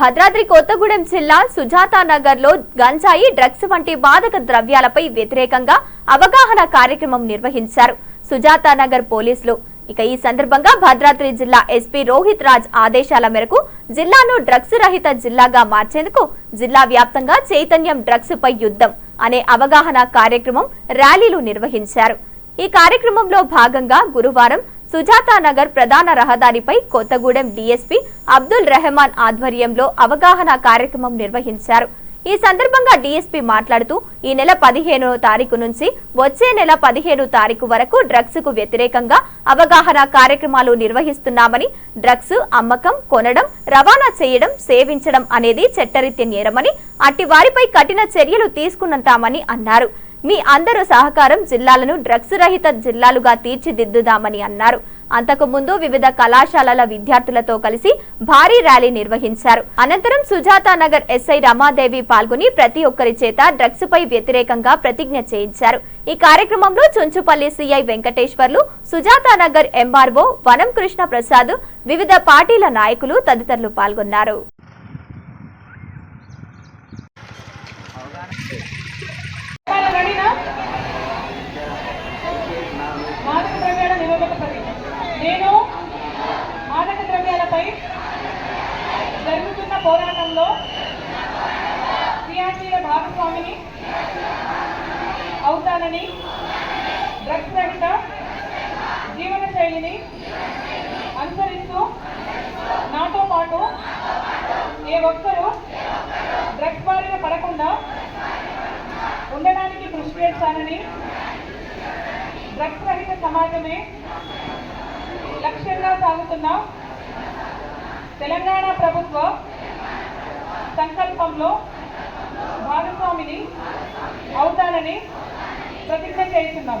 భద్రాద్రి కొత్తగూడెం జిల్లా సుజాతా నగర్లో గంజాయి డ్రగ్స్ వంటి బాధక ద్రవ్యాలపై వ్యతిరేకంగా అవగాహన కార్యక్రమం నిర్వహించారు సుజాతానగర్ పోలీసులు. ఇక ఈ సందర్భంగా భద్రాద్రి జిల్లా ఎస్పీ రోహిత్ రాజ్ ఆదేశాల మేరకు జిల్లాను డ్రగ్స్ రహిత జిల్లాగా మార్చేందుకు జిల్లా వ్యాప్తంగా చైతన్యం డ్రగ్స్ పై యుద్ధం అనే అవగాహన కార్యక్రమం ర్యాలీలు నిర్వహించారు. ఈ కార్యక్రమంలో భాగంగా గురువారం సుజాతానగర్ ప్రధాన రహదారిపై కొత్తగూడెం డీఎస్పీ అబ్దుల్ రెహమాన్ ఆధ్వర్యంలో అవగాహన కార్యక్రమం నిర్వహించారు. ఈ సందర్భంగా డీఎస్పీ మాట్లాడుతూ ఈ నెల పదిహేనో తారీఖు నుంచి వచ్చే నెల పదిహేను తారీఖు వరకు డ్రగ్స్కు వ్యతిరేకంగా అవగాహన కార్యక్రమాలు నిర్వహిస్తున్నామని డ్రగ్స్ అమ్మకం కొనడం రవాణా చేయడం సేవించడం అనేది చట్టరీత్య నేరమని అట్టి వారిపై కఠిన చర్యలు తీసుకున్నటామని అన్నారు. మీ అందరూ సహకారం జిల్లాలను డ్రగ్స్ రహిత జిల్లాలుగా తీర్చిదిద్దుదామని అన్నారు. అంతకు ముందు వివిధ కళాశాలల విద్యార్థులతో కలిసి భారీ ర్యాలీ నిర్వహించారు. అనంతరం సుజాత నగర్ ఎస్ఐ రమాదేవి పాల్గొని ప్రతి ఒక్కరి చేత డ్రగ్స్ పై వ్యతిరేకంగా ప్రతిజ్ఞ చేయించారు. ఈ కార్యక్రమంలో చుంచుపల్లి సిఐ వెంకటేశ్వర్లు సుజాత నగర్ ఎంఆర్ఓ వనం కృష్ణ ప్రసాద్ వివిధ పార్టీల నాయకులు తదితరులు పాల్గొన్నారు. భాగస్వామిని అవుతానని డ్రగ్స్ రహిత జీవన శైలిని అనుసరిస్తూ నాతో పాటు ఏ ఒక్కరూ డ్రగ్స్ బారిన పడకుండా ఉండడానికి కృషి చేస్తానని డ్రగ్స్ రహిత సమాజమే లక్ష్యంగా సాగుతున్న తెలంగాణ ప్రభుత్వ సంకల్పంలో భాగస్వామిని అవుతానని ప్రతిజ్ఞ చేస్తున్నాం.